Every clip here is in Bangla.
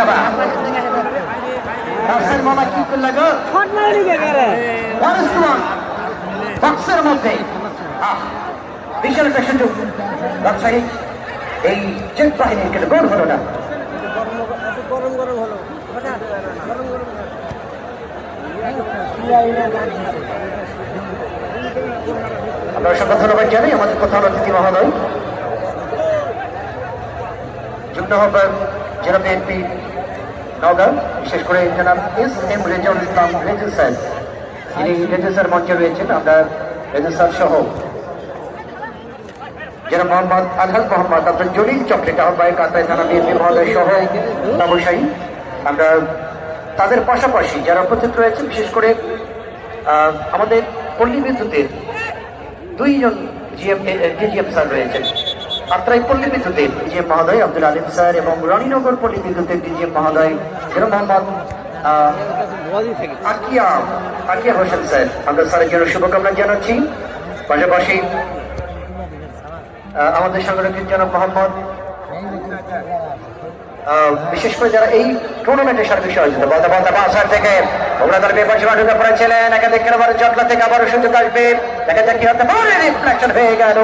আগাবা রাজশাহীর মামা কি করলে গো? বক্সের মধ্যে বিশাল একটা সুযোগ। রাজশাহী এই চেক বাহিনীর কিন্তু গোল হলো না। গরম গরম হলো গরম গরম আমরা অসংখ্য ধন্যবাদ জানাই আমাদের প্রধান অতিথি মহোদয় যুগ্ম জেলা বিএনপি নওগাঁ বিশেষ করে জনাব S M Rezaul Islam Reju sir. যিনি রেজু স্যার মঞ্চে রয়েছেন, আমরা রেজু স্যার সহ যারা মোহাম্মদ আলহাজ মোহাম্মদ আব্দুল জলিল চক্রেট আহ্বায়ক কাতায় থানা বিএনপি মহোদয় সহ ব্যবসায়ী। আমরা তাদের পাশাপাশি যারা উপস্থিত রয়েছেন, বিশেষ করে আমাদের পল্লী বিদ্যুতের দুইজন জিএম ডিজিএম স্যার রয়েছেন। আত্রাই পল্লী বিদ্যুতের ডিজিএম মহোদয় আব্দুল আলিম স্যার এবং রানীনগর পল্লী বিদ্যুতের ডিজিএম মহোদয় যেরকম মোহাম্মদ আকিয়া আকিয়া হোসেন স্যার। আমরা স্যারের জন্য শুভকামনা জানাচ্ছি। পাশাপাশি আমাদের সংগঠকের জনাব মোহাম্মদ বিশেষ করে যারা এই টুর্নামেন্টের সহযোগিতা বলতে বলতে বাসার থেকে ওরা তার বিপক্ষ ঢুকে পড়েছিলেন। একাধিক খেলোয়াড় জটলা থেকে আবারও সুযোগ আসবে। দেখা যাক কি হতে পারে। রিফ্লেকশন হয়ে গেল।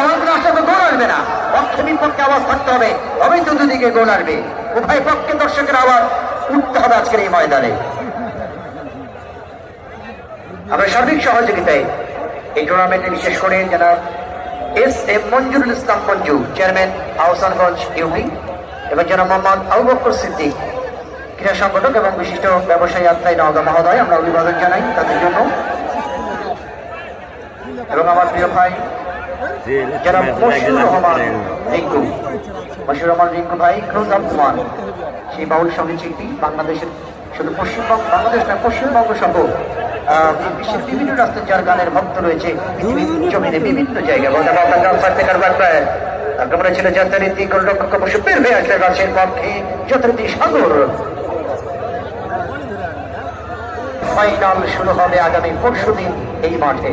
আওয়াজ না আসলে তো গোল আসবে না। পক্ষে বিপক্ষে আওয়াজ থাকতে হবে। তবেই তো দুদিকে গোল আসবে উভয় পক্ষে দর্শকের আওয়াজ উঠতে হবে আজকের এই ময়দানে। আমরা সার্বিক সহযোগিতায় এই টুর্নামেন্টে বিশেষ করে যারা S M Monjurul Islam Monju chairman Ahsanganj UP এবং যারা মোহাম্মদ আবু সিদ্দিক, ক্রীড়া সংগঠক এবং বিশিষ্ট ব্যবসায়ী আত্মাই নওগাঁ মহোদয়। আমরা অভিবাদন জানাই তাদের জন্য। এবং আমার প্রিয় ভাই যারা মশিউর রহমান রিঙ্কু মশিউর রহমান রিঙ্কু ভাই ক্লোজ আপ ওয়ান সেই বাউল সংগীত শিল্পী বাংলাদেশের শুধু পশ্চিমবঙ্গ, বাংলাদেশ না পশ্চিমবঙ্গ সহ বিশ্বের বিভিন্ন রাস্তায় যার গানের ভক্ত রয়েছে জমিনে বিভিন্ন জায়গায়। আক্রমণে ছিল যথারীতি গোলরক্ষক অবশ্য বের হয়ে আসলে রাজশাহীর পক্ষে যথারীতি সাগর। ফাইনাল শুরু হবে আগামী পরশু দিন এই মাঠে।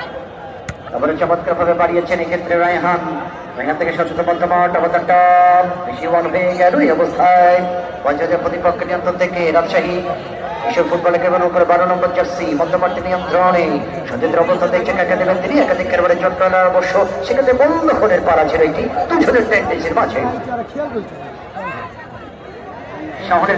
তারপরে চমৎকার ভাবে বাড়িয়েছেন এক্ষেত্রে রায়হান। রায়হান থেকে সচেতন হয়ে গেল এই অবস্থায়। পঞ্চায়েতের প্রতিপক্ষ নিয়ন্ত্রণ থেকে রাজশাহী। কিশোর ফুটবলে উপরে বারো নম্বর জার্সি নিয়ন্ত্রণে। অবস্থা দেখছে কাকে দেবেন তিনি? একাধিক খেলোয়াড়ের যন্ত্রণা অবশ্য সেক্ষেত্রে বন্ধ হলের পাড়া ছিল এটি। দুজনের মাঝে। শহরের